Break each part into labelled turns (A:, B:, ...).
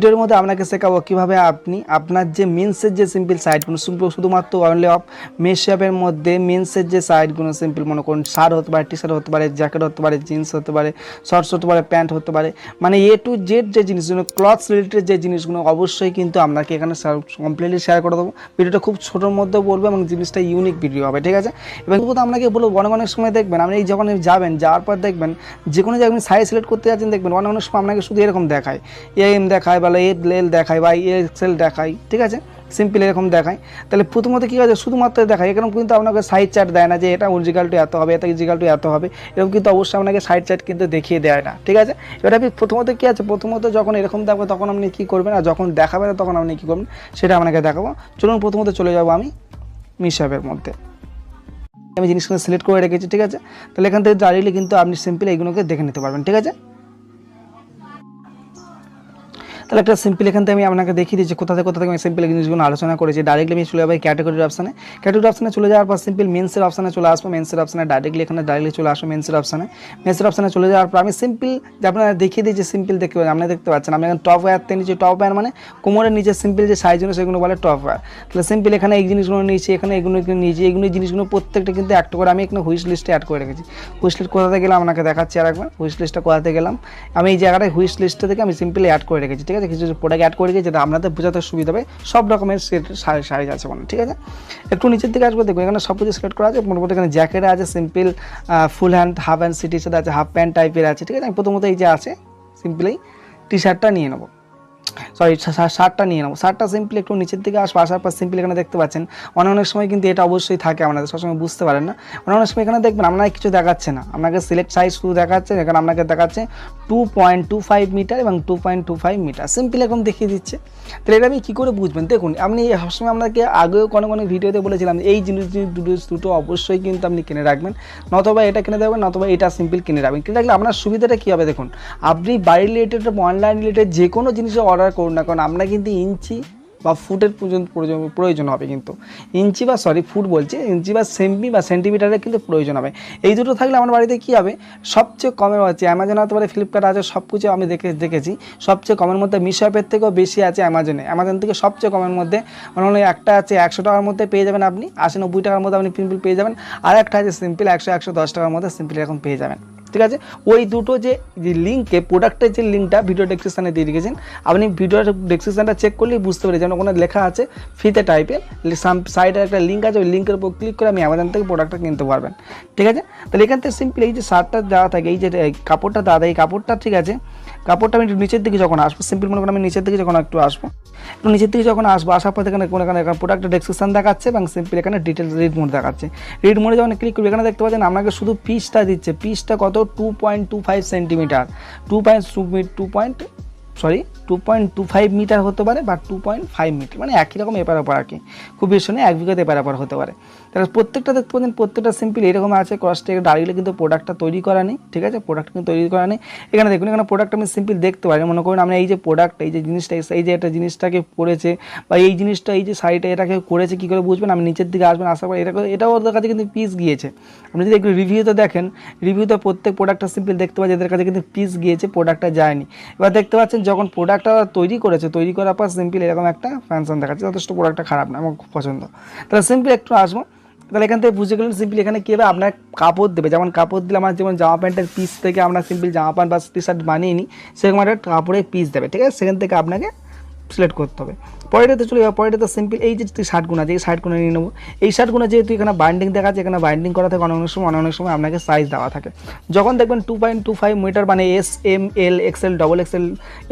A: ভিডিওর মধ্যে আপনাকে শেখাবো কীভাবে আপনি আপনার যে মেন্সের যে সিম্পল সাইটগুলো শুধু- শুধুমাত্র অনলি অফ মেশ শেপের মধ্যে মেন্সের যে সাইটগুলো সিম্পল মনে করুন শার্ট হতে পারে টি শার্ট হতে পারে জ্যাকেট হতে পারে জিন্স হতে পারে শর্টস হতে পারে প্যান্ট হতে পারে মানে এ টু জেড যে জিনিসগুলো ক্লথস রিলেটেড যে জিনিসগুলো, অবশ্যই কিন্তু আপনাকে এখানে কমপ্লিটলি শেয়ার করে দেবো। ভিডিওটা খুব ছোটোর মধ্যে বলব এবং জিনিসটা ইউনিক ভিডিও হবে, ঠিক আছে? এবং তবুও আপনাকে বলব, অনেক অনেক সময় দেখবেন, আপনি যখন যাবেন, যাওয়ার পর দেখবেন যে কোনো জায়গায় আপনি সাইজ সিলেক্ট করতে যাচ্ছেন, দেখবেন অনেক অনেক সময় আপনাকে শুধু এরকম দেখায়। এম দেখায় বা এ এল দেখায় বা এক্সেল দেখায় ঠিক আছে? সিম্পল এরকম দেখায় তাহলে প্রথমত কী আছে শুধুমাত্র দেখায় এরকম কিন্তু আপনাকে সাইড চার্ট দেয় না যে এটা অরিজিনালটি এত হবে, এটা ইজিকালটি এত হবে। এরকম কিন্তু অবশ্যই আপনাকে সাইড চার্ট কিন্তু দেখিয়ে দেয় না, ঠিক আছে? এবার আপনি প্রথমত কী আছে? প্রথমত যখন এরকম দেখব তখন আপনি কী করবেন? আর যখন দেখাবে না, তখন আপনি কী করবেন? সেটা আপনাকে দেখাবো। চলুন প্রথমত চলে যাব আমি মিশাপের মধ্যে। আমি জিনিসগুলো সিলেক্ট করে রেখেছি, ঠিক আছে? তাহলে এখান থেকে ডাইরেক্টলি কিন্তু আপনি সিম্পল এইগুলোকে দেখে নিতে পারবেন, ঠিক আছে? তাহলে একটা সিম্পল এখান থেকে আমি আপনাকে দেখিয়ে দিচ্ছি কোথা থেকে কোথা থেকে আমি সিম্পল জিনিসগুলো আলোচনা করেছি। ডাইরেক্টলি আমি চলে যাব ক্যাটাগরির অপশানে ক্যাটাগরি অপশানে চলে যাওয়ার পর সিম্পল মেন্সের অপশানে চলে আসব। মেন্সের অপশানে ডাইরেক্টলি এখানে ডাইরেক্টলি চলে আসব মেন্সের অপশানে মেন্সের অপশানে চলে যাওয়ার পর আমি সিম্পল যে আপনারা দেখিয়ে দিয়েছি সিম্পল দেখতে পাচ্ছেন আপনারা দেখতে পাচ্ছেন। আমি এখন টপ ওয়্যারতে নিচে টপ ওয়্যার মানে কোমরের নিচে সিম্পল যে সাইজগুলো সেগুলো বলে টপ ওয়্যার তাহলে সিম্পল এখানে এই জিনিসগুলো নিয়েছি, এখানে এগুলো নিয়েছি, এগুলো জিনিসগুলো প্রত্যেকটা কিন্তু একটা করে আমি এখানে হুইশ লিস্টে অ্যাড করে রেখেছি। হুইশ লিস্ট কোথাতে গেলাম আপনাকে দেখাচ্ছি আর একবার হুইশ লিস্টটা কোথাতে গেলাম? আমি এই জায়গাটায় হুইশ লিস্টটা থেকে আমি সিম্পলি অ্যাড করে রেখেছি, ঠিক আছে? কিছু প্রোডাক্ট অ্যাড করে রেখেছি যেটা আপনাদের বোঝাতে সুবিধা হবে। সব রকমের সেট সাইজ আছে মানে ঠিক আছে? একটু নিচের দিকে আসব, দেখুন, এখানে সব কিছু সিলেক্ট করা আছে। মোটামুটি এখানে জ্যাকেট আছে simple full hand half hand city সাথে আছে হাফ প্যান্ট টাইপের আছে, ঠিক আছে? আমি প্রথমত এই যে আছে সিম্পলি টি শার্টটা নিয়ে নেব। সরি শার্টটা নিয়ে নেব। শার্টটা সিম্পলি একটু নিচের দিকে আসব আসার পর সিম্পলি এখানে দেখতে পাচ্ছেন। অনেক অনেক সময় কিন্তু এটা অবশ্যই থাকে আপনাদের সবসময় বুঝতে পারেন না। অনেক অনেক সময় এখানে দেখবেন আপনাকে কিছু দেখাচ্ছে না। আপনাকে সিলেক্ট সাইজ শুধু দেখাচ্ছে, এখানে আপনাকে দেখাচ্ছে two point two five metre এবং two point two five metre simply এরকম দেখিয়ে দিচ্ছে। তাহলে এটা আপনি কী করে বুঝবেন? দেখুন, আপনি সবসময় আপনাকে আগেও কোনো কোনো ভিডিওতে বলেছিলাম, এই জিনিস দুটো দুটো অবশ্যই কিন্তু আপনি কিনে রাখবেন। নতবা এটা কিনে দেবেন, নতবা এটা সিম্পল কিনে রাখবেন। কিনে রাখলে আপনার সুবিধাটা কী হবে? দেখুন, আপনি বাড়ি রিলেটেড অনলাইন রিলেটেড যে কোনো জিনিসের অর্ডার করুন না কারণ আমরা কিন্তু ইঞ্চি বা ফুটের পর্যন্ত প্রয়োজন- হবে কিন্তু। ইঞ্চি বা সরি ফুট বলছি, ইঞ্চি বা সেমি বা সেন্টিমিটারের কিন্তু প্রয়োজন হবে। এই দুটো থাকলে আমার বাড়িতে কী হবে? সবচেয়ে কমের আছে অ্যামাজন হতে পারে ফ্লিপকার্ট আছে সব কিছু আমি দেখে দেখেছি। সবচেয়ে কমের মধ্যে মিশো অ্যাপের থেকেও বেশি আছে অ্যামাজনে অ্যামাজন থেকে সবচেয়ে কমের মধ্যে মনে একটা আছে একশো টাকার মধ্যে পেয়ে যাবেন আপনি। আশি নব্বই টাকার মধ্যে আপনি সিম্পল পেয়ে যাবেন। আর একটা আছে সিম্পল একশো একশো দশ টাকার মধ্যে সিম্পল এরকম পেয়ে যাবেন। ঠিক আছে? ওই দুটো যে লিঙ্কে প্রোডাক্টের যে লিঙ্কটা ভিডিও ডেসক্রিপশানে দিয়ে রেখেছেন, আপনি ভিডিও ডেসক্রিপশানটা চেক করলেই বুঝতে পারি যেন ওখানে লেখা আছে ফ্রিতে টাইপের সাইডে একটা লিঙ্ক আছে, ওই লিঙ্কের উপর ক্লিক করে আমি অ্যামাজন থেকে প্রোডাক্টটা কিনতে পারবেন। ঠিক আছে? তাহলে এখান থেকে সিম্পলি এই যে শার্টটা দেওয়া থাকে, এই যে কাপড়টা থাকে এই কাপড়টা ঠিক আছে কাপড়টা আমি নিচের দিকে যখন আসব সিম্পল মনে করেন আমি নিচের দিকে যখন একটু আসব, একটু নিচের দিকে যখন আসব, আসার পর এখানে কোনো এখানে প্রোডাক্ট ডেসক্রিপশন দেখাচ্ছে এবং সিম্পল এখানে ডিটেলস রিড মোড দেখাচ্ছে। রিড মোডে যখন ক্লিক করব, এখানে দেখতে পাচ্ছেন আপনাকে শুধু পিসটা দিচ্ছে। পিসটা কত? Two point two five centimetre two point two point sorry two point two five metre হতে পারে বা টু পয়েন্ট ফাইভ মিটার মানে একই রকম এপার ওপার আর কি। খুব বেশি নয়, এক বিঘাতে এপার ওপার হতে পারে। তাহলে প্রত্যেকটা দেখতে পাচ্ছেন, প্রত্যেকটা সিম্পল এরকম আছে থেকে দাঁড়িয়ে কিন্তু প্রোডাক্টটা তৈরি করা নেই, ঠিক আছে? প্রোডাক্ট কিন্তু তৈরি করা নেই। এখানে দেখুন, এখানে প্রোডাক্ট আমি সিম্পল দেখতে পারি মনে করুন আমরা এই যে প্রোডাক্ট এই যে জিনিসটা, এই যে একটা জিনিসটাকে পড়েছে বা এই জিনিসটা, এই যে সাইডে এটাকে করেছে, কী করে বুঝবেন? আমি নিচের দিকে আসবেন, আসার পর এটা এটাও ওদের কাছে কিন্তু পিস গিয়েছে। আপনি যদি একটু রিভিউতে দেখেন রিভিউতে প্রত্যেক প্রোডাক্টটা সিম্পল দেখতে পাচ্ছি এদের কাছে কিন্তু পিস গিয়েছে প্রোডাক্টটা যায়নি। এবার দেখতে পাচ্ছেন যখন প্রোডাক্টটা তৈরি করেছে, তৈরি করার পর সিম্পল এরকম একটা ফ্যানশন দেখাচ্ছে, যথেষ্ট প্রোডাক্টটা খারাপ না, আমার খুব পছন্দ। তাহলে সিম্পল একটু আসব। তাহলে এখান থেকে বুঝে গেলেন সিম্পল এখানে কী হবে আপনার কাপড় দেবে। যেমন কাপড় দিলে আমার যেমন জামা প্যান্টের পিস থেকে আমরা সিম্পল জামা প্যান্ট বা টি শার্ট বানিয়ে নিই, সেরকম একটা কাপড়ের পিস দেবে, ঠিক আছে? সেখান থেকে আপনাকে সিলেক্ট করতে হবে। পরেটাতে চলে যাবে পরেটাতে সিম্পল এই যে শার্টগুলো আছে এই শার্টগুলো নিয়ে নেব। এই শার্টগুলো যেহেতু এখানে বাইন্ডিং দেখা যাচ্ছে এখানে বাইন্ডিং করা থাকে, অনেক অনেক সময়, অনেক অনেক সময় আপনাকে সাইজ দেওয়া থাকে। যখন দেখবেন two point two five metre মানে S M L XL double XL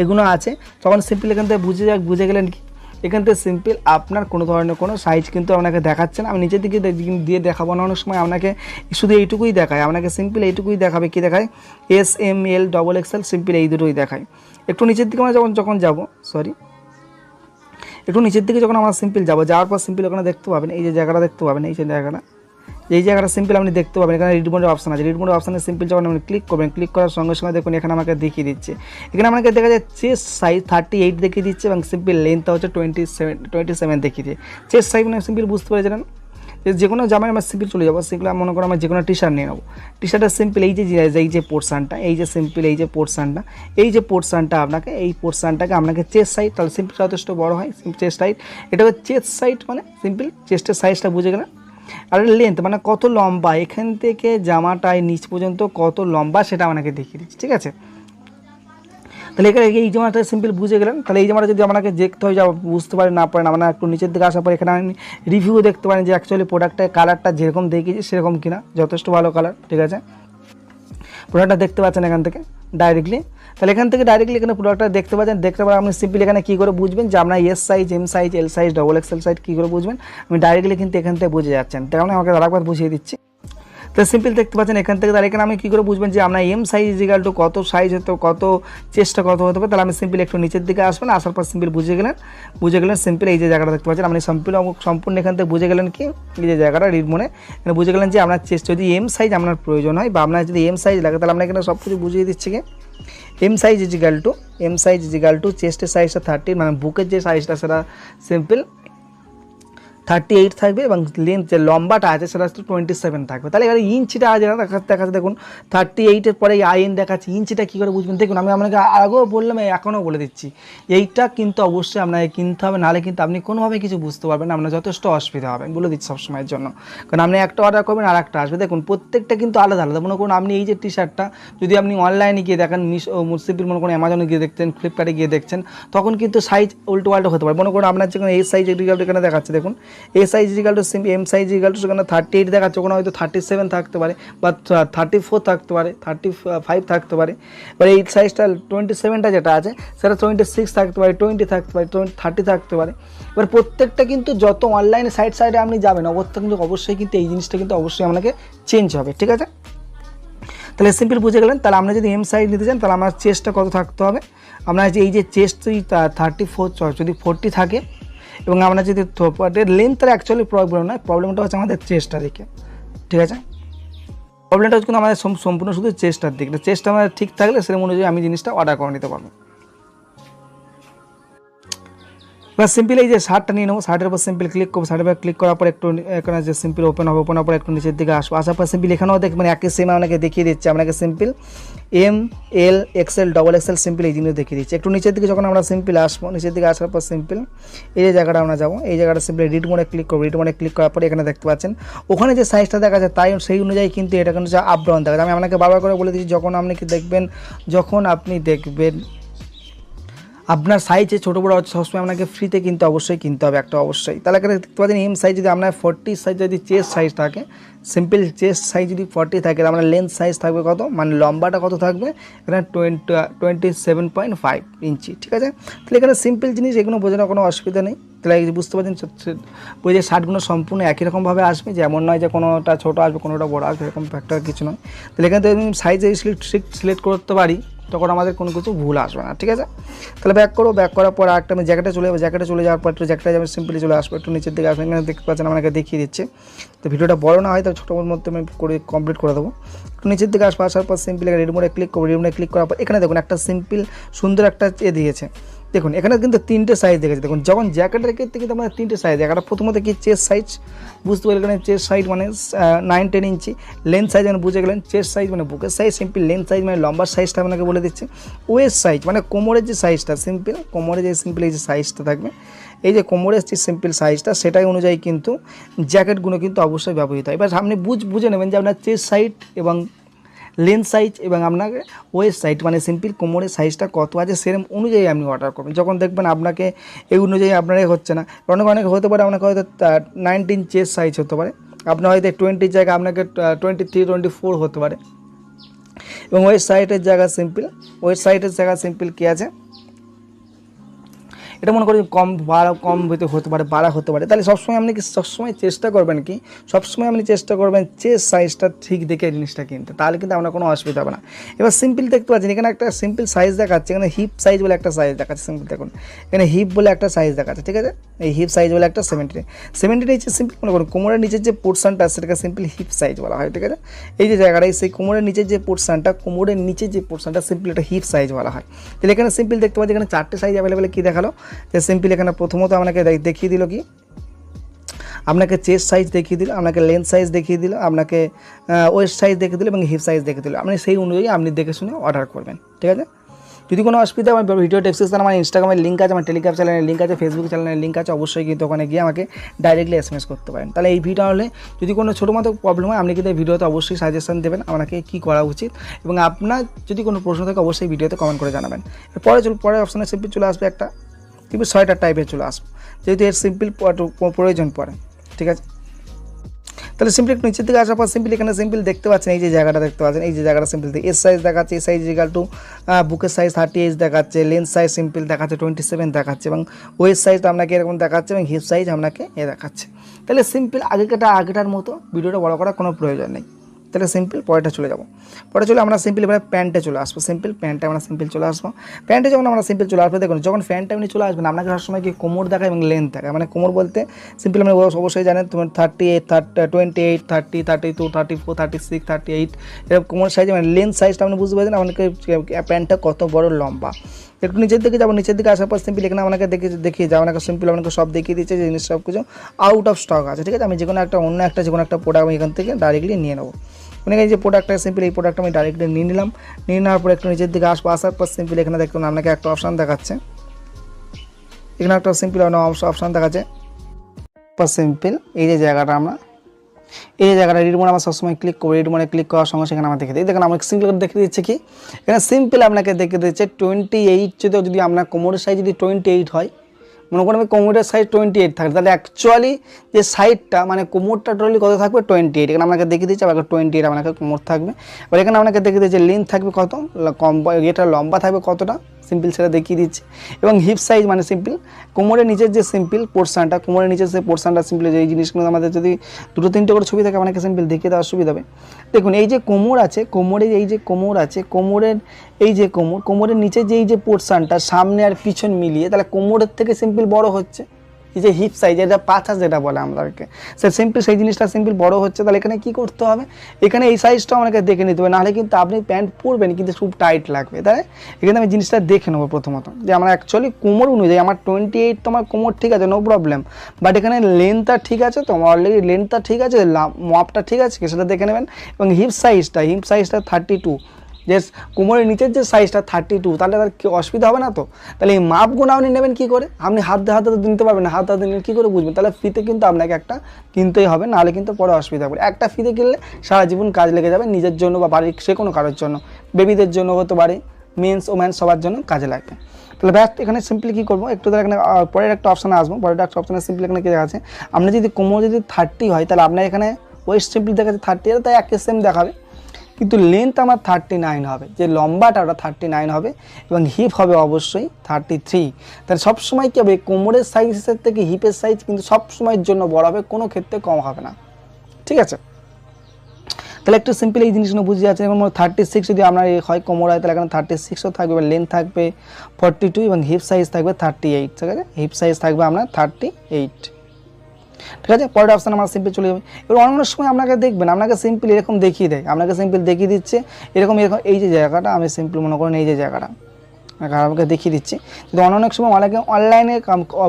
A: এগুলো আছে, তখন সিম্পল এখান থেকে বুঝে যাক, বুঝে গেলেন কি? এখান থেকে সিম্পল আপনার কোনো ধরনের কোনো সাইজ কিন্তু আপনাকে দেখাচ্ছে না। আমি নিচের দিকে দিয়ে দেখাবো না, অনেক সময় আপনাকে শুধু এইটুকুই দেখায়। আপনাকে সিম্পল এইটুকুই দেখাবে, কি দেখায়? S M L double XL simple এই দুটোই দেখায়। একটু নিচের দিকে আমরা যখন যখন যাব সরি একটু নিচের দিকে যখন আমরা সিম্পল যাব, যাওয়ার পর সিম্পল ওখানে দেখতে পাবেন, এই যে জায়গাটা দেখতে পাবেন, এই যে জায়গাটা। এই জায়গাটা সিম্পল আপনি দেখতে পাবেন, এখানে রিড অপশান আছে। রিড মোডের অপশানে সিম্পল যখন আপনি ক্লিক করবেন ক্লিক করার সঙ্গে সঙ্গে দেখুন এখানে আমাকে দেখিয়ে দিচ্ছে। এখানে আমাকে দেখা যাচ্ছে চেস সাইজ থার্টি এইট দেখিয়ে দিচ্ছে এবং সিম্পল লেন্থটা হচ্ছে টোয়েন্টি সেভেন টোয়েন্টি সেভেন দেখিয়ে দিচ্ছে। চেস্ট সাইজ মানে সিম্পল বুঝতে পেরেছিলেন যে কোনো জামায় আমার সিম্পল চলে যাব সেগুলো মনে করো আমরা যে কোনো টি শার্ট নিয়ে নেব। টি শার্টের সিম্পল এই যে এই যে পোর্শনটা এই যে সিম্পল এই যে পোর্শনটা এই যে পোর্শনটা আপনাকে, এই পোর্শনটাকে আপনাকে চেস্ট সাইড তাহলে সিম্পল যথেষ্ট বড় হয় চেস্ট সাইড এটা হচ্ছে চেস্ট সাইড মানে সিম্পল চেস্টের সাইজটা বুঝে গেলেন? আর লেন্থ মানে কত লম্বা, এখান থেকে জামাটায় নিচ পর্যন্ত কত লম্বা সেটা আপনাকে দেখিয়ে দিচ্ছি, ঠিক আছে? তাহলে এখানে এই জামাটা সিম্পল বুঝে গেলেন। তাহলে এই জামাটা যদি আপনাকে দেখতে হয়, যা বুঝতে পারেন, না পারেন, আপনারা একটু নিচের দিকে আসার পর এখানে আপনি রিভিউ দেখতে পারেন যে অ্যাকচুয়ালি প্রোডাক্টের কালারটা যেরকম দেখিয়েছি, সেরকম কিনা। যথেষ্ট ভালো কালার ঠিক আছে? প্রোডাক্টটা দেখতে পাচ্ছেন এখান থেকে ডাইরেক্টলি তাহলে এখান থেকে ডাইরেক্টলি এখানে প্রোডাক্টটা দেখতে পাচ্ছেন। দেখতে পারেন আপনি সিম্পলি এখানে কী করে বুঝবেন যে আপনার S size M size L size double XL size কী করে বুঝবেন? আমি ডাইরেক্টলি কিন্তু এখান থেকে বুঝে যাচ্ছেন। তার কারণে আমাকে আরেকবার বুঝিয়ে দিচ্ছি। তো সিম্পল দেখতে পাচ্ছেন, এখান থেকে তাহলে এখানে আমি কী করে বুঝবেন যে আপনার এম সাইজ ইজিকাল টু কত সাইজ হতো, কত চেষ্টা কত হতে পারে? তাহলে আমি সিম্পল একটু নিচের দিকে আসবেন, আসার পর সিম্পল বুঝে গেলেন। বুঝে গেলেন সিম্পল এই যে জায়গাটা দেখতে পাচ্ছেন, আপনি সম্পূর্ণ সম্পূর্ণ এখান থেকে বুঝে গেলেন কি? এই যে জায়গাটা রিড মনে। এখানে বুঝে গেলেন যে আপনার চেস্ট যদি এম সাইজ আপনার প্রয়োজন হয়, বা আপনার যদি এম সাইজ লাগে, তাহলে আমরা এখানে সব কিছু বুঝিয়ে দিচ্ছি কি? M size equal to M size equal to চেস্টের সাইজটা থার্টি মানে বুকের যে সাইজটা সেটা সিম্পল থার্টি এইট থাকবে এবং লেন্থ যে লম্বাটা আছে সেটা হচ্ছে টোয়েন্টি সেভেন থাকবে। তাহলে এবার ইঞ্চিটা আজ দেখা দেখাচ্ছে দেখুন থার্টি এইটের পরে আইন দেখাচ্ছে। ইঞ্চিটা কী করে বুঝবেন? দেখুন, আমি আপনাকে আগেও বললাম এখনও বলে দিচ্ছি। এইটা কিন্তু অবশ্যই আপনাকে কিনতে হবে, নাহলে কিন্তু আপনি কোনোভাবে কিছু বুঝতে পারবেন না। আপনার যথেষ্ট অসুবিধা হবে বলে দিচ্ছি সবসময়ের জন্য। কারণ আপনি একটা অর্ডার করবেন আর একটা আসবে। দেখুন, প্রত্যেকটা কিন্তু আলাদা আলাদা। মনে করুন, আপনি এই যে টি শার্টটা যদি আপনি অনলাইনে গিয়ে দেখেন মিশো মুসিপির মনে করুন অ্যামাজনে গিয়ে দেখছেন ফ্লিপকার্টে গিয়ে দেখছেন, তখন কিন্তু সাইজ উল্টো পাল্টো হতে পারে। মনে করুন, আপনার যেখানে এই সাইজ রিগাল্ট এখানে দেখাচ্ছে, দেখুন। এ সাইজ রিগাল্ট সিম এম সাইজ রিগাল্ট সেখানে থার্টি এইট দেখাচ্ছে, ওখানে হয়তো থার্টি সেভেন থাকতে পারে বা থার্টি ফোর থাকতে পারে থার্টি ফাইভ থাকতে পারে। এবার এই সাইজটা টোয়েন্টি সেভেনটা যেটা আছে, সেটা টোয়েন্টি সিক্স থাকতে পারে টোয়েন্টি থাকতে পারে থার্টি থাকতে পারে। এবার প্রত্যেকটা কিন্তু যত অনলাইনে সাইড সাইডে আপনি যাবেন, অবস্থা কিন্তু অবশ্যই কিন্তু এই জিনিসটা কিন্তু অবশ্যই আপনাকে চেঞ্জ হবে, ঠিক আছে? তাহলে সিম্পল বুঝে গেলেন, তাহলে আমরা যদি এম সাইজ নিতে চান, তাহলে আমার চেস্টটা কত থাকতে হবে? যে এই যে চেস্ট থার্টি ফোর যদি ফোরটি থাকে এবং আমরা যদি লেন্থটা অ্যাকচুয়ালি প্রবলেম নয় প্রবলেমটা হচ্ছে আমাদের চেস্টটা দিকে। ঠিক আছে? প্রবলেমটা হচ্ছে কিন্তু আমাদের সম্পূর্ণ শুধু চেস্টার দিকটা চেস্ট আমাদের ঠিক থাকলে সেরকম অনুযায়ী আমি জিনিসটা অর্ডার করে নিতে পারব। এবার সিম্পল এই যে শার্টটা নিয়ে নেব, শার্টের উপর সিম্পল ক্লিক করব, শার্টের উপর ক্লিক করার পর একটু, এখানে যে সিম্পল ওপেন হবে ওপেন পর একটু নিচের দিকে আসব। আসার পর সিম্পল এখানেও দেখবেন একই সেম আপনাকে দেখিয়ে দিচ্ছে, আপনাকে simple M L XL double XL simple এই জিনিস দেখিয়ে দিচ্ছে। একটু নিচের দিকে যখন আমরা সিম্পল আসব, নিচের দিকে আসার পর সিম্পল এই যে জায়গাটা আমরা যাব, এই জায়গাটা সিম্পল রিড মোডে ক্লিক করব। রিড মোডে ক্লিক করার পর এখানে দেখতে পাচ্ছেন, ওখানে যে সাইজটা দেখা যায় তাই, সেই অনুযায়ী কিন্তু এটা কিন্তু ডাউন দেখা যায় আমি আপনাকে বারবার করে বলে দিচ্ছি, যখন আপনি কি দেখবেন, যখন আপনি দেখবেন আপনার সাইজে ছোটো বড়ো সবসময় আপনাকে ফ্রিতে কিনতে অবশ্যই কিনতে হবে, একটা অবশ্যই। তাহলে এখানে দেখতে পাচ্ছেন এম সাইজ যদি আপনার ফর্টি সাইজ যদি চেস্ট সাইজ থাকে সিম্পল চেস্ট সাইজ যদি ফর্টি থাকে তাহলে আপনার লেন্থ সাইজ থাকবে কত? মানে লম্বাটা কত থাকবে? এখানে twenty twenty seven point five inch, ঠিক আছে? তাহলে এখানে সিম্পল জিনিস, এগুলো বোঝানোর কোনো অসুবিধা নেই। তাহলে বুঝতে পারছেন ওই যে শার্টগুলো সম্পূর্ণ একই রকমভাবে আসবে, যেমন নয় যে কোনোটা ছোটো আসবে, কোনোটা বড় আসবে, এরকম ফ্যাক্টর কিছু নয়। তাহলে এখানে আমি সাইজে সিলেক্ট করতে পারি। তখন আমাদের কোনো কিছু ভুল আসবে না, ঠিক আছে? তাহলে ব্যাক করো ব্যাক করার পর একটা আমি জ্যাকেটে চলে যাব জ্যাকেটে চলে যাওয়ার পর একটু জ্যাকেটে যাবে সিম্পলি চলে আসব, একটু নিচের দিকে আসবে এখানে দেখতে পাচ্ছেন আমাকে দেখিয়ে দিচ্ছে। তো ভিডিওটা বড় না হয় তো ছোটোর মধ্যে আমি করে কমপ্লিট করে দেবো। একটু নিচের দিকে আসব, আসার পর সিম্পলি রেড মোডে ক্লিক করব রেডমোডে ক্লিক করার পর এখানে দেখুন একটা সিম্পল সুন্দর একটা এ দিয়েছে। দেখুন, এখানে কিন্তু তিনটে সাইজ দেখেছে দেখুন, যখন জ্যাকেটের ক্ষেত্রে কিন্তু আমাদের তিনটে সাইজ একটা প্রথমত কি চেস্ট সাইজ বুঝতে পারলেন এখানে চেস্ট সাইজ মানে nine ten inch length size মানে বুঝে গেলেন চেস্ট সাইজ মানে বুকের সাইজ সিম্পল লেন্থ সাইজ মানে লম্বার সাইজটা আপনাকে বলে দিচ্ছে। ওয়েস্ট সাইজ মানে কোমরের যে সাইজটা সিম্পল কোমরের যে সিম্পল এই যে সাইজটা থাকবে, এই যে কোমরের যে সিম্পল সাইজটা সেটাই অনুযায়ী কিন্তু জ্যাকেটগুলো কিন্তু অবশ্যই ব্যবহৃত হয়। এবার আপনি বুঝ, বুঝে নেবেন যে আপনার চেস্ট সাইজ এবং লেন্থ সাইজ এবং আপনাকে ওয়েস্ট সাইজ মানে সিম্পল কোমরের সাইজটা কত আছে সেরম অনুযায়ী আপনি অর্ডার করবেন। যখন দেখবেন আপনাকে এই অনুযায়ী আপনার হচ্ছে না। অনেক অনেক হতে পারে আপনাকে হয়তো নাইনটিন চেস্ট সাইজ হতে পারে। আপনার হয়তো টোয়েন্টির জায়গায় আপনাকে টোয়েন্টি থ্রি টোয়েন্টি ফোর হতে পারে। এবং ওয়েস্ট সাইডের জায়গা সিম্পল ওয়েস্ট সাইডের জায়গা সিম্পল কী আছে? এটা মনে করি কম বাড়া কম হতে হতে পারে বাড়া হতে পারে। তাহলে সবসময় আপনি কি, সবসময় চেষ্টা করবেন কি, সবসময় আপনি চেষ্টা করবেন চেস্ট সাইজটা ঠিক দেখে জিনিসটা কিনতে। তাহলে কিন্তু আপনার কোনো অসুবিধা হবে না। এবার সিম্পল দেখতে পাচ্ছেন, এখানে একটা সিম্পল সাইজ দেখাচ্ছে, এখানে হিপ সাইজ বলে একটা সাইজ দেখাচ্ছে সিম্পল দেখুন। এখানে হিপ বলে একটা সাইজ দেখাচ্ছে, ঠিক আছে? এই হিপ সাইজ বলে একটা সেভেন্টি সেভেন্টি নিচে সিম্পল মনে করুন, কোমরের নিচের যে পোর্শনটা সেটাকে সিম্পল হিপ সাইজ বলা হয়, ঠিক আছে? এই যে জায়গাটা সেই কোমরের নিচের যে পোর্শনটা কোমরের নিচের যে পোর্শনটা সিম্পল একটা হিপ সাইজ বলা হয়। তাহলে এখানে সিম্পল দেখতে পাচ্ছি এখানে চারটে সাইজ অ্যাভেলেবেল কী দেখাল? যে সিম্পলি এখানে প্রথমত আপনাকে দেখিয়ে দিল কি? আপনাকে চেস্ট সাইজ দেখিয়ে দিল, আপনাকে লেন্থ সাইজ দেখিয়ে দিল, আপনাকে ওয়েস্ট সাইজ দেখিয়ে দিল এবং হিপ সাইজ দেখিয়ে দিল। আপনি সেই অনুযায়ী আপনি দেখে শুনে অর্ডার করবেন, ঠিক আছে? যদি কোনো অসুবিধা আমার ভিডিও ডেসক্রিপশন আমার ইনস্টাগ্রামের লিঙ্ক আছে, আমার টেলিগ্রাম চ্যানেলের লিঙ্ক আছে ফেসবুক চ্যানেলের লিঙ্ক আছে, অবশ্যই কিন্তু ওখানে গিয়ে আমাকে ডাইরেক্টলি এস এম এস করতে পারেন। তাহলে এই ভিডিও হলে যদি কোনো ছোটো মতো প্রবলেম হয়, আপনি কিন্তু ভিডিওতে অবশ্যই সাজেশন দেবেন আপনাকে কী করা উচিত এবং আপনার যদি কোনো প্রশ্ন থাকে, অবশ্যই ভিডিওতে কমেন্ট করে জানাবেন। পরে চল পরে অপশানে সিম্পল চলে আসবে একটা কিন্তু ছয়টা টাইপের চলে আসব। যেহেতু এর সিম্পল প্রয়োজন পড়ে, ঠিক আছে? তাহলে সিম্পল একটু নিচের দিকে আসার পর সিম্পল এখানে সিম্পল দেখতে পাচ্ছেন, এই যে জায়গাটা দেখতে পাচ্ছেন, এই যে জায়গাটা সিম্পল এস সাইজ দেখাচ্ছে এস সাইজ ইকাল টু বুকের সাইজ থার্টি এইচ দেখাচ্ছে লেন্থ সাইজ সিম্পল দেখাচ্ছে টোয়েন্টি সেভেন দেখাচ্ছে, এবং ওয়েস্ট সাইজ আপনাকে এরকম দেখাচ্ছে, এবং হিপ সাইজ আপনাকে এ দেখাচ্ছে। তাহলে সিম্পল আগেকাটা আগেটার মতো, ভিডিওটা বড় করার কোনো প্রয়োজন নেই। তাহলে সিম্পল পরেটা চলে যাব। পরে চলে আমরা সিম্পল এবারে প্যান্টে চলে আসব। সিম্পল প্যান্টে আমরা সিম্পল চলে আসব। প্যান্টে যখন আমরা সিম্পল চলে আসব, দেখুন, যখন প্যান্টে আপনি চলে আসবেন, আপনাকে সবসময় কি কোমর দেখায় এবং লেন্থ দেখায় মানে কোমর বলতে সিম্পল আপনি অবশ্যই জানেন, তোমার thirty eight thirty twenty eight thirty thirty two thirty four thirty six thirty eight এরকম কোমর সাইজ মানে লেন্থ সাইজটা আপনি বুঝতে পারছেন, আপনাকে প্যান্টটা কত বড় লম্বা। একটু নিচের দিকে যাব, নিচের দিকে আসার পর সিম্পল এখানে আপনাকে দেখে দেখিয়ে যাব আপনাকে সিম্পল আপনাকে সব দেখিয়ে দিচ্ছে জিনিস সব কিছু আউট অফ স্টক আছে, ঠিক আছে? আমি যে কোনো একটা অন্য একটা যে কোনো একটা প্রোডাক্ট আমি এখান থেকে ডাইরেক্টলি নিয়ে নেব। মানে যে প্রোডাক্টটা সিম্পল এই প্রোডাক্ট আমি ডাইরেক্টলি নিয়ে নিলাম। নিয়ে নেওয়ার পর একটু নিচের দিকে আসব, আসার পর সিম্পল এখানে দেখুন আপনাকে একটা অপশান দেখাচ্ছে। এখানে একটা সিম্পল অপশান দেখাচ্ছে। সিম্পল এই যে জায়গাটা আমরা এই জায়গাটা রিড মোড আমরা সবসময় ক্লিক করব রিড মোডে ক্লিক করার সঙ্গে সেখানে আমরা দেখে দিই। দেখেন আমাকে সিম্পল দেখে দিচ্ছে কি? এখানে সিম্পল আপনাকে দেখে দিচ্ছে টোয়েন্টি এইট যদি যদি আপনার কোমরের সাইজ যদি টোয়েন্টি এইট হয়, মনে করেন আমি কোমরের সাইজ টোয়েন্টি এইট থাকে তাহলে অ্যাকচুয়ালি যে সাইডটা মানে কোমরটা টোটালি কত থাকবে? টোয়েন্টি এইট এখানে আপনাকে দেখিয়ে দিচ্ছে, আবার টোয়েন্টি এইট আপনাকে কোমর থাকবে। এবার এখানে আপনাকে দেখিয়ে দিচ্ছে লেন্থ থাকবে কত? কম এটা লম্বা থাকবে কতটা? সিম্পল সেটা দেখিয়ে দিচ্ছে। এবং হিপ সাইজ মানে সিম্পল কোমরের নিচের যে সিম্পল পোর্শনটা কোমরের নিচের যে পোর্শনটা সিম্পল যে এই জিনিসগুলো আমাদের যদি দুটো, তিনটে করে ছবি থাকে আপনাকে সিম্পল দেখিয়ে দেওয়ার সুবিধা হবে। দেখুন, এই যে কোমর আছে, কোমরের এই যে কোমর আছে, কোমরের এই যে কোমর, কোমরের নিচে যে এই যে পোর্শনটা সামনে আর পিছন মিলিয়ে, তাহলে কোমরের থেকে সিম্পল বড় হচ্ছে। এই যে হিপ সাইজ এটা পাথা যেটা বলে আমাদেরকে সে সিম্পল সেই জিনিসটা সিম্পল বড় হচ্ছে, তাহলে এখানে কি করতে হবে? এখানে এই সাইজটা আমাকে দেখে নিতে হবে, নাহলে কিন্তু আপনি প্যান্ট পরবেন, কিন্তু খুব টাইট লাগবে। তাই এখানে আমি জিনিসটা দেখে নেব প্রথমত। যে আমার অ্যাকচুয়ালি কোমর অনুযায়ী, আমার টোয়েন্টি এইট তোমার কোমর ঠিক আছে নো প্রবলেম বাট এখানে লেন্থটা ঠিক আছে, তো আমার অলরেডি লেন্থটা ঠিক আছে মাপটা ঠিক আছে, সেটা দেখে নেবেন। এবং হিপ সাইজটা হিপ সাইজটা থার্টি টু যে কোমরের নিচের যে সাইজটা থার্টি টু তাহলে তার কি অসুবিধা হবে না তো? তাহলে এই মাপগুলো আপনি নেবেন কী করে? আপনি হাত দিয়ে হাতে নিতে পারবেন না, হাত হাতে নিলে কী করে বুঝবেন? তাহলে ফিতে কিন্তু আপনাকে একটা কিনতেই হবে, নাহলে কিন্তু পরে অসুবিধা হবে। একটা ফিতে কিনলে সারা জীবন কাজ লেগে যাবে নিজের জন্য বা বাড়ির সে কোনো কারোর জন্য। বেবিদের জন্য হতে পারে মেন্স ওম্যান সবার জন্য কাজে লাগবে। তাহলে ব্যাস, এখানে সিম্পলি কী করব? একটু ধরে এখানে পরের একটা অপশানে আসব। পরের একটা অপশানে সিম্পলি এখানে কী আছে আপনি যদি কোমর যদি থার্টি হয়, তাহলে আপনার এখানে ওয়েস্ট সিম্পলি দেখাচ্ছে থার্টি তাই এক সেম দেখাবে। কিন্তু লেন্থ আমার থার্টি নাইন হবে, যে লম্বাটা ওটা থার্টি নাইন হবে এবং হিপ হবে অবশ্যই থার্টি থ্রি তাহলে সবসময় কী হবে? কোমরের সাইজের থেকে হিপের সাইজ কিন্তু সব সময়ের জন্য বড় হবে, কোনো ক্ষেত্রে কম হবে না। ঠিক আছে? তাহলে একটু সিম্পল এই জিনিসগুলো বুঝে যাচ্ছে যেমন থার্টি সিক্স যদি আপনার হয় কোমর হয়, তাহলে এখানে থার্টি সিক্সও থাকবে এবং লেন্থ থাকবে ফর্টি টু এবং হিপ সাইজ থাকবে থার্টি এইট ঠিক আছে? হিপ সাইজ থাকবে আপনার থার্টি এইট ঠিক আছে? পরের অপশান আমার সিম্পল চলে যাবে। এবার অন্য সময় আপনাকে দেখবেন, আপনাকে সিম্পল এরকম দেখিয়ে দেয়। আপনাকে সিম্পল দেখিয়ে দিচ্ছে, এরকম এরকম, এই যে জায়গাটা, আমি সিম্পল মনে করেন এই যে জায়গাটা। আপনাকে দেখিয়ে দিচ্ছি। যদি অনেক সময় অনেকে অনলাইনে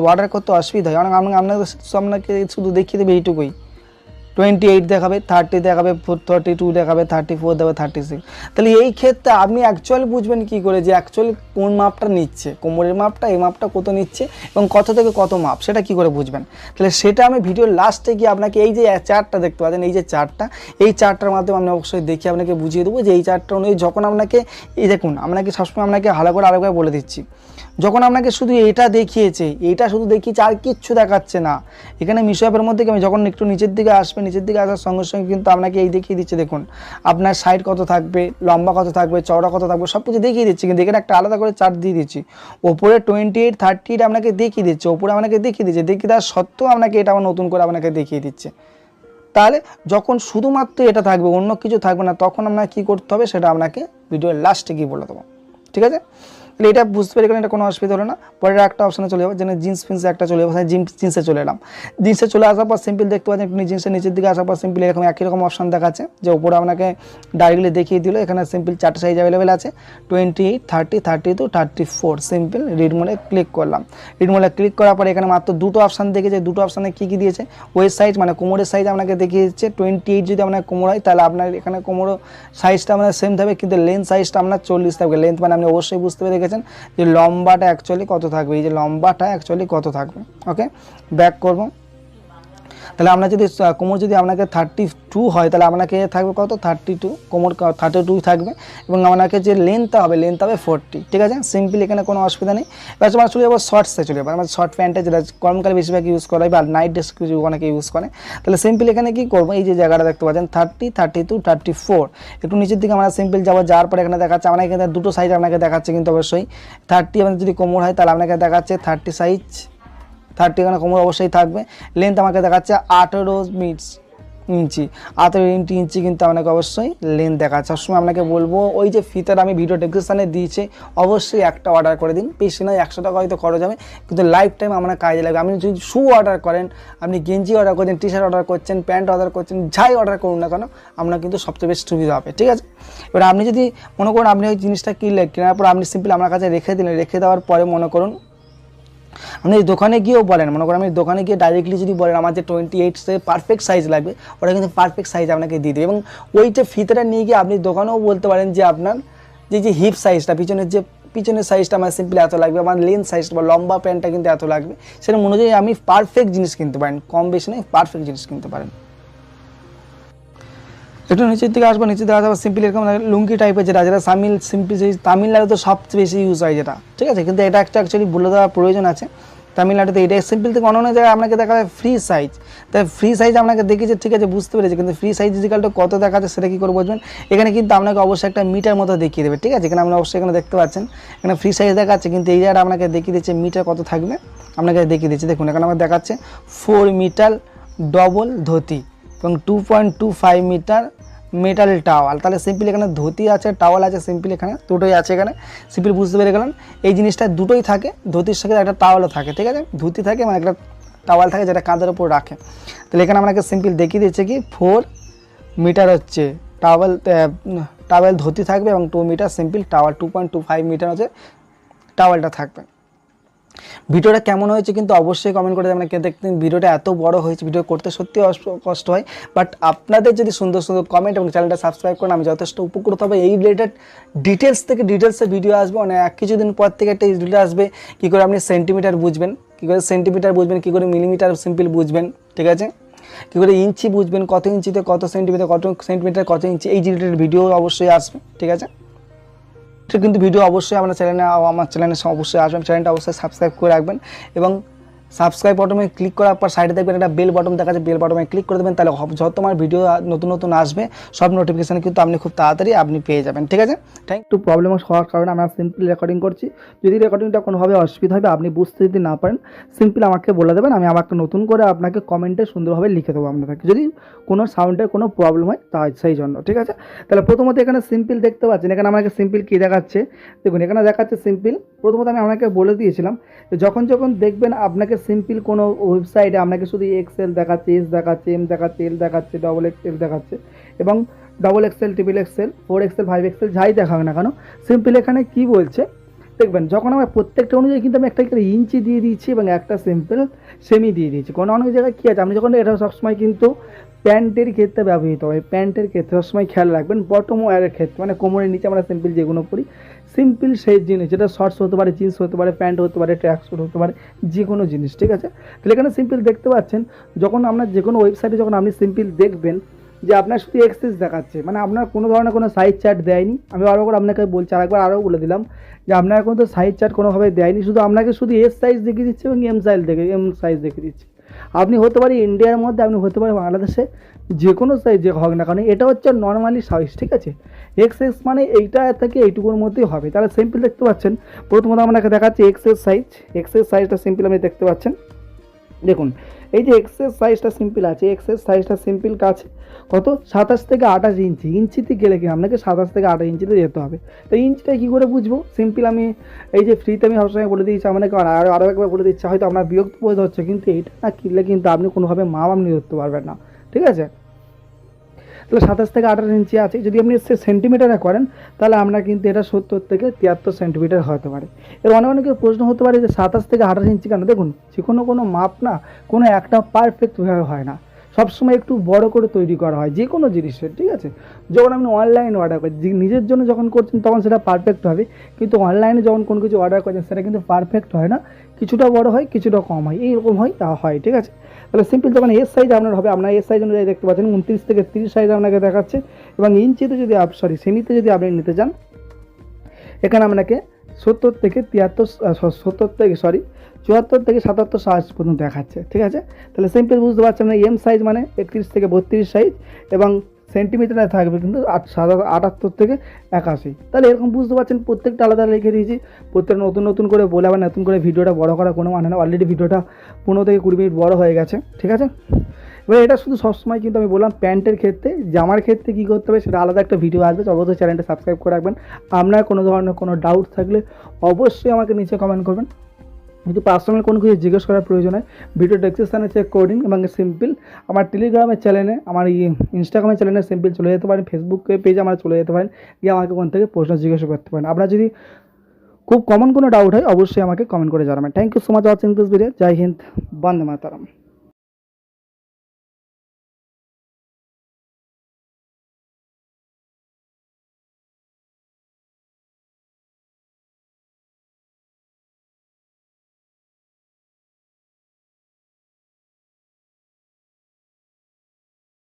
A: অর্ডার করতে অসুবিধা হয়। অনেক, আপনাকে আপনাকে শুধু দেখিয়ে দেবে এইটুকুই। টোয়েন্টি এইট দেখাবে থার্টি দেখাবে থার্টি টু দেখাবে থার্টি ফোর দেখাবে থার্টি সিক্স তাহলে এই ক্ষেত্রে আপনি অ্যাকচুয়ালি বুঝবেন কী করে যে অ্যাকচুয়ালি কোন মাপটা নিচ্ছে, কোমরের মাপটা, এই মাপটা কত নিচ্ছে এবং কত থেকে কত মাপ, সেটা কি করে বুঝবেন? তাহলে সেটা আমি ভিডিওর লাস্টে গিয়ে আপনাকে এই যে চার্টটা দেখতে পাচ্ছেন, এই যে চার্টটা এই চার্টটার মাধ্যমে আমি অবশ্যই দেখে আপনাকে বুঝিয়ে দেবো যে এই চার্টটা অনুযায়ী যখন আপনাকে, এই দেখুন, আপনাকে সবসময় আপনাকে ভালো করে আরেকবার বলে দিচ্ছি। যখন আপনাকে শুধু এটা দেখিয়েছে, এটা শুধু দেখিয়েছে, আর কিচ্ছু দেখাচ্ছে না। এখানে মিশো অ্যাপের মধ্যে কি আমি যখন একটু নিচের দিকে আসবে, নিচের দিকে আসার সঙ্গে সঙ্গে কিন্তু আপনাকে এই দেখিয়ে দিচ্ছে, দেখুন। আপনার সাইড কত থাকবে, লম্বা কত থাকবে, চওড়া কত থাকবে সব কিছু দেখিয়ে দিচ্ছে। কিন্তু এখানে একটা আলাদা করে চার্ট দিয়ে দিচ্ছি। ওপরে টোয়েন্টি এইট থার্টি এইট আপনাকে দেখিয়ে দিচ্ছে, ওপরে আপনাকে দেখিয়ে দিচ্ছে। দেখিয়ে দেওয়ার সত্ত্বেও আপনাকে এটা আবার নতুন করে আপনাকে দেখিয়ে দিচ্ছে। তাহলে যখন শুধুমাত্র এটা থাকবে, অন্য কিছু থাকবে না, তখন আপনাকে কী করতে হবে সেটা আপনাকে ভিডিওর লাস্টে গিয়ে বলে দেবো। ঠিক আছে? তাহলে এটা বুঝতে পারি কারণ এটা কোনো অসুবিধা হলো না। পরের একটা অপশানে চলে যাব, যেন জিন্স ফিন্সে একটা চলে যাব জিন্স জিন্সে চলে এলাম। জিন্সে চলে আসার পর সিম্পল দেখতে পাচ্ছেন একটু জিন্সের নিচের দিকে আসার পর সিম্পল এরকম একই রকম অপশান দেখাচ্ছে, যে উপরে আপনাকে ডাইরেক্টলি দেখিয়ে দিল, এখানে সিম্পল চারটে সাইজ অ্যাভেলেবেল আছে twenty thirty thirty two thirty four simple read মোডে ক্লিক করলাম রিড মোডে ক্লিক করার পরে এখানে মাত্র দুটো অপশান দেখেছে, দুটো অপশানে কী কী দিয়েছে? ওয়েস্ট সাইজ মানে কোমরের সাইজ আপনাকে দেখিয়ে দিচ্ছে টোয়েন্টি এইট যদি আপনার কোমর হয়, তাহলে আপনার এখানে কোমরও সাইজটা আপনার সেম থাকবে, কিন্তু লেন্থ সাইজটা আপনার চল্লিশ থাকবে। লেন্থ মানে আপনি অবশ্যই বুঝতে পেরে গেছেন যে লম্বাটা অ্যাকচুয়ালি কত থাকবে? এই যে লম্বাটা অ্যাকচুয়ালি কত থাকবে? ওকে ব্যাক করব। তাহলে আমরা যদি কোমর যদি আপনাকে থার্টি টু হয়, তাহলে আপনাকে থাকবে কত? থার্টি টু কোমর থার্টি টু থাকবে এবং আপনাকে যে লেন্থটা হবে লেন্থ হবে ফোরটি ঠিক আছে? সিম্পল এখানে কোনো অসুবিধা নেই। এবার আমরা চলে যাব শর্টসে চলে যাব আমরা শর্ট প্যান্টে যেটা, গরমকালে বেশিরভাগ ইউজ করা হয় বা নাইট ড্রেস কিছু অনেকে ইউজ করে। তাহলে সিম্পল এখানে কি করব? এই যে জায়গাটা দেখতে পাচ্ছেন thirty thirty two thirty four একটু নিচের দিকে আমরা সিম্পল যাব, যাওয়ার পরে এখানে দেখাচ্ছে, আমরা এখানে দুটো সাইজ আপনাকে দেখাচ্ছে কিন্তু অবশ্যই। থার্টি আপনার যদি কোমর হয়, তাহলে আপনাকে দেখাচ্ছে থার্টি সাইজ থার্টি এখানে কোমর অবশ্যই থাকবে। লেন্থ আমাকে দেখাচ্ছে আঠেরো মিটস ইঞ্চি। আঠেরো ইঞ্চি ইঞ্চি কিন্তু আপনাকে অবশ্যই লেন্থ দেখাচ্ছে। সবসময় আপনাকে বলব, ওই যে ফিতার আমি ভিডিও ডেসক্রিপশানে দিয়েছি, অবশ্যই একটা অর্ডার করে দিন। বেশি নয়, একশো টাকা হয়তো খরচ হবে, কিন্তু লাইফ টাইম আপনার কাজে লাগবে। আপনি যদি শু অর্ডার করেন, আপনি গেঞ্জি অর্ডার করছেন টি শার্ট অর্ডার করছেন প্যান্ট অর্ডার করছেন, যাই অর্ডার করুন না কেন, আপনার কিন্তু সবচেয়ে বেশি সুবিধা হবে, ঠিক আছে? এবার আপনি যদি মনে করুন, আপনি ওই জিনিসটা কিনলেন, কেনার পর আপনি সিম্পল আমার কাছে রেখে দিলেন, রেখে দেওয়ার পরে মনে করুন আপনি দোকানে গিয়েও বলেন, মনে করেন আমি দোকানে গিয়ে ডাইরেক্টলি যদি বলেন আমার যে টোয়েন্টি এইটসে পারফেক্ট সাইজ লাগবে, ওটা কিন্তু পারফেক্ট সাইজ আপনাকে দিয়ে দেবে। এবং ওই যে ফিতেটা নিয়ে গিয়ে আপনি দোকানেও বলতে পারেন যে আপনার যে যে হিপ সাইজটা পিছনের যে, পিছনের সাইজটা আমার সিম্পলি এত লাগবে, আমার লেন্থ সাইজটা বা লম্বা প্যান্টটা কিন্তু এত লাগবে। সেটা অনুযায়ী আমি পারফেক্ট জিনিস কিনতে পারেন, কম বেশি নয় পারফেক্ট জিনিস কিনতে পারেন। একটু নিচের দিকে আসব, নিচের দিকে আসব সিম্পলি এরকম লুঙ্গি টাইপের যেটা যেটা তামিল সিম্পলি তামিলনাড়ু তো সবচেয়ে বেশি ইউজ হয় যেটা, ঠিক আছে? কিন্তু এটা একটা অ্যাকচুয়ালি বলে দেওয়ার প্রয়োজন আছে। তামিলনাড়ুতে এটা সিম্পল থেকে অন্য অন্য জায়গায় আপনাকে দেখা যায় ফ্রি সাইজ তাই ফ্রি সাইজ আপনাকে দেখেছে ঠিক আছে, বুঝতে পেরেছে, কিন্তু ফ্রি সাইজ ডিজিটালটা কত দেখাচ্ছে সেটা কী করে বুঝবেন? এখানে কিন্তু আপনাকে অবশ্যই একটা মিটার মতো দেখিয়ে দেবে, ঠিক আছে? এখানে আপনি অবশ্যই এখানে দেখতে পাচ্ছেন, এখানে ফ্রি সাইজ দেখাচ্ছে, কিন্তু এই জায়গাটা আপনাকে দেখিয়ে দিচ্ছে মিটার কত থাকবে। আপনাকে দেখিয়ে দিচ্ছে, দেখুন, এখানে আমার দেখাচ্ছে ফোর মিটার ডবল ধুতি। এবং two point two five metre metal towel তাহলে সিম্পল এখানে ধুতি আছে টাওয়াল আছে সিম্পল এখানে, দুটোই আছে এখানে। সিম্পল বুঝতে পেরে গেলেন এই জিনিসটা দুটোই থাকে, ধুতির সাথে একটা টাওয়ালও থাকে, ঠিক আছে? ধুতি থাকে মানে একটা টাওয়াল থাকে যেটা কাঁধের ওপর রাখে। তাহলে এখানে আপনাকে সিম্পল দেখিয়ে দিচ্ছে কি ফোর মিটার হচ্ছে টাওয়াল টাওয়াল ধুতি থাকবে এবং two metre simple towel two point two five metre হচ্ছে টাওয়ালটা থাকবে। ভিডিওটা কেমন হয়েছে কিন্তু অবশ্যই কমেন্ট করে দেবেন কে দেখতেন, ভিডিওটা এত বড় হয়েছে, ভিডিও করতে সত্যি কষ্ট হয়। বাট আপনাদের যদি সুন্দর সুন্দর কমেন্ট এবং চ্যানেলটা সাবস্ক্রাইব করেন, আমি যথেষ্ট উপকৃত হবে। এই রিলেটেড ডিটেলস থেকে ডিটেলসে ভিডিও আসবে। মানে এক কিছুদিন পর থেকে একটা ভিডিও আসবে। কী করে আপনি সেন্টিমিটার বুঝবেন? কী করে সেন্টিমিটার বুঝবেন? কী করে মিলিমিটার সিম্পল বুঝবেন? ঠিক আছে? কী করে ইঞ্চি বুঝবেন? কত ইঞ্চিতে কত সেন্টিমিটার কত সেন্টিমিটার কত ইঞ্চি? এই রিলেটেড ভিডিও অবশ্যই আসবে। ঠিক আছে? কিন্তু ভিডিও অবশ্যই আমার চ্যানেলে আমার চ্যানেলে অবশ্যই আসবেন। চ্যানেলটা অবশ্যই সাবস্ক্রাইব করে রাখবেন এবং সাবস্ক্রাইব বটমে ক্লিক করার পর সাইডে দেখবেন একটা বেল বটম দেখা যাচ্ছে বেল বটমে ক্লিক করে দেবেন, তাহলে যত আমার ভিডিও নতুন নতুন আসবে, সব নোটিফিকেশান কিন্তু আপনি খুব তাড়াতাড়ি আপনি পেয়ে যাবেন, ঠিক আছে? থ্যাংক একটু প্রবলেম হওয়ার কারণে আমরা সিম্পল রেকর্ডিং করছি। যদি রেকর্ডিংটা কোনোভাবে অসুবিধা হবে আপনি বুঝতে যদি না পারেন সিম্পল আমাকে বলে দেবেন, আমি আমাকে নতুন করে আপনাকে কমেন্টে সুন্দরভাবে লিখে দেবো আপনাকে যদি কোনো সাউন্ডের কোনো প্রবলেম হয়, তা সেই জন্য, ঠিক আছে? তাহলে প্রথমত এখানে সিম্পল দেখতে পাচ্ছেন। এখানে আমাকে সিম্পল কী দেখাচ্ছে? দেখুন, এখানে দেখাচ্ছে সিম্পল প্রথমত আমি আপনাকে বলে দিয়েছিলাম যখন যখন দেখবেন আপনাকে সিম্পল কোনো ওয়েবসাইটে আপনাকে শুধু এক্সেল দেখাচ্ছে এস দেখাচ্ছে এম দেখাচ্ছে এল দেখাচ্ছে ডবল এক্সেল দেখাচ্ছে এবং double XL triple XL four XL five XL যাই দেখাবে না কেন সিম্পল এখানে কি বলছে, দেখবেন যখন আমার প্রত্যেকটা অনুযায়ী কিন্তু আমি একটা একটা ইঞ্চি দিয়ে দিচ্ছি এবং একটা সিম্পল সেমি দিয়ে দিচ্ছি কোনো অনেক জায়গায় কী আছে? আপনি যখন এটা সবসময় কিন্তু প্যান্টের ক্ষেত্রে ব্যবহৃত হয়। প্যান্টের ক্ষেত্রে সবসময় খেয়াল রাখবেন বটম ওয়ারের ক্ষেত্রে মানে কোমরের নিচে আমরা সিম্পল যেগুলো পরি সিম্পল সেই জিনিস, যেটা শর্টস হতে পারে জিন্স হতে পারে প্যান্ট হতে পারে ট্র্যাক স্যুট হতে পারে যে কোনো জিনিস, ঠিক আছে? তাহলে এখানে সিম্পল দেখতে পাচ্ছেন, যখন আপনার যে কোনো ওয়েবসাইটে যখন আপনি সিম্পল দেখবেন, যে আপনার শুধু এক্সেস দেখাচ্ছে মানে আপনার কোনো ধরনের কোনো সাইজ চার্ট দেয়নি, আমি আরও করে আপনাকে বলছি, আরেকবার আরও বলে দিলাম, যে আপনার এখন তো সাইজ চার্ট কোনোভাবে দেয়নি, শুধু আপনাকে শুধু এস সাইজ দেখিয়ে দিচ্ছে এবং এম সাইজ দেখে এম সাইজ দেখিয়ে দিচ্ছে। আপনি হতে পারে ইন্ডিয়ার মধ্যে, আপনি হতে পারে বাংলাদেশে, যে কোনো সাইজ যে হোক না কারণ এটা হচ্ছে নর্মালি সাইজ ঠিক আছে? এক্স এক্স মানে এইটা থেকে এইটুকুর মধ্যেই হবে। তাহলে সিম্পল দেখতে পাচ্ছেন, প্রথমত আপনাকে দেখাচ্ছি X X size X X সাইজটা সিম্পল আপনি দেখতে পাচ্ছেন। দেখুন এই যে এক্সের সাইজটা সিম্পল আছে এক্সের সাইজটা সিম্পল কাছে কত? সাতাশ থেকে আঠাশ ইঞ্চি। ইঞ্চিতে গেলে কি আপনাকে সাতাশ থেকে আঠাশ ইঞ্চিতে যেতে হবে। তো ইঞ্চিটা কী করে বুঝব? সিম্পল আমি এই যে ফ্রিতে আমি সবসময় বলে দিয়েছি আপনাকে আরও আরও একবার বলে দিচ্ছি, হয়তো আপনার বিরক্ত বোধ হচ্ছে, কিন্তু এটা না কিনলে কিন্তু আপনি কোনোভাবে মা বাপ নিয়ে ধরতে পারবেন না। ঠিক আছে? তাহলে সাতাশ থেকে আঠাশ ইঞ্চি আছে। যদি আপনি সে সেন্টিমিটারে করেন, তাহলে আপনার কিন্তু এটা সত্তর থেকে তিয়াত্তর সেন্টিমিটার হতে পারে। এর অনেক অনেকের প্রশ্ন হতে পারে যে সাতাশ থেকে আঠাশ ইঞ্চি কেন? দেখুন, যে কোনো কোনো মাপ না, কোনো একটা পারফেক্টভাবে হয় না। সবসময় একটু বড় করে তৈরি করা হয়, যে কোনো জিনিসের ঠিক আছে? যখন আপনি অনলাইনে অর্ডার করেন নিজের জন্য যখন করছেন তখন সেটা পারফেক্ট হবে, কিন্তু অনলাইনে যখন কোনো কিছু অর্ডার করছেন, সেটা কিন্তু পারফেক্ট হয় না, কিছুটা বড় হয়, কিছুটা কম হয়, এইরকম হয়, তা হয়, ঠিক আছে? তাহলে সিম্পল যখন এস সাইজ আপনার হবে, আপনার এস সাইজ অনুযায়ী দেখতে পাচ্ছেন, উনত্রিশ থেকে তিরিশ সাইজ আপনাকে দেখাচ্ছে, এবং ইঞ্চিতে যদি সরি সেমিতে যদি আপনি নিতে চান, এখানে আপনাকে সত্তর থেকে তিয়াত্তর সত্তর থেকে সরি চুয়াত্তর থেকে সাতাত্তর সাইজ পর্যন্ত দেখাচ্ছে, ঠিক আছে? তাহলে সিম্পল বুঝতে পারছেন না এম সাইজ মানে একত্রিশ থেকে বত্রিশ সাইজ এবং সেন্টিমিটারে থাকবে কিন্তু আট আটাত্তর থেকে একাশি। তাহলে এরকম বুঝতে পারছেন, প্রত্যেকটা আলাদা লিখে দিয়েছি, প্রত্যেকটা নতুন নতুন করে বলে আবার নতুন করে ভিডিওটা বড় করা কোনো মানে না অলরেডি ভিডিওটা পনেরো থেকে কুড়ি মিনিট বড় হয়ে গেছে, ঠিক আছে? এবার এটা শুধু সবসময় কিন্তু আমি বললাম, প্যান্টের ক্ষেত্রে, জামার ক্ষেত্রে কী করতে হবে সেটা আলাদা একটা ভিডিও আসবে অবশ্যই চ্যানেলটা সাবস্ক্রাইব করে রাখবেন। আপনার কোনো ধরনের কোনো ডাউট থাকলে অবশ্যই আমাকে নিচে কমেন্ট করবেন। যদি পার্সোনাল কোনো কিছু জিজ্ঞেস করার প্রয়োজন হয় ভিডিও ডেসক্রিপশানে চেক নিন এবং সিম্পল আমার টেলিগ্রামের চ্যানেলে আমার ইনস্টাগ্রামের চ্যানেলে সিম্পল চলে যেতে পারেন ফেসবুক পেজ আমার চলে যেতে পারেন, গিয়ে আমাকে ওখান থেকে প্রশ্ন জিজ্ঞাসা করতে পারেন। আপনার যদি খুব কমন কোনো ডাউট হয়, অবশ্যই আমাকে কমেন্ট করে জানাবেন। Thank you so much watching this video জয় হিন্দ, বন্দে মাতারাম।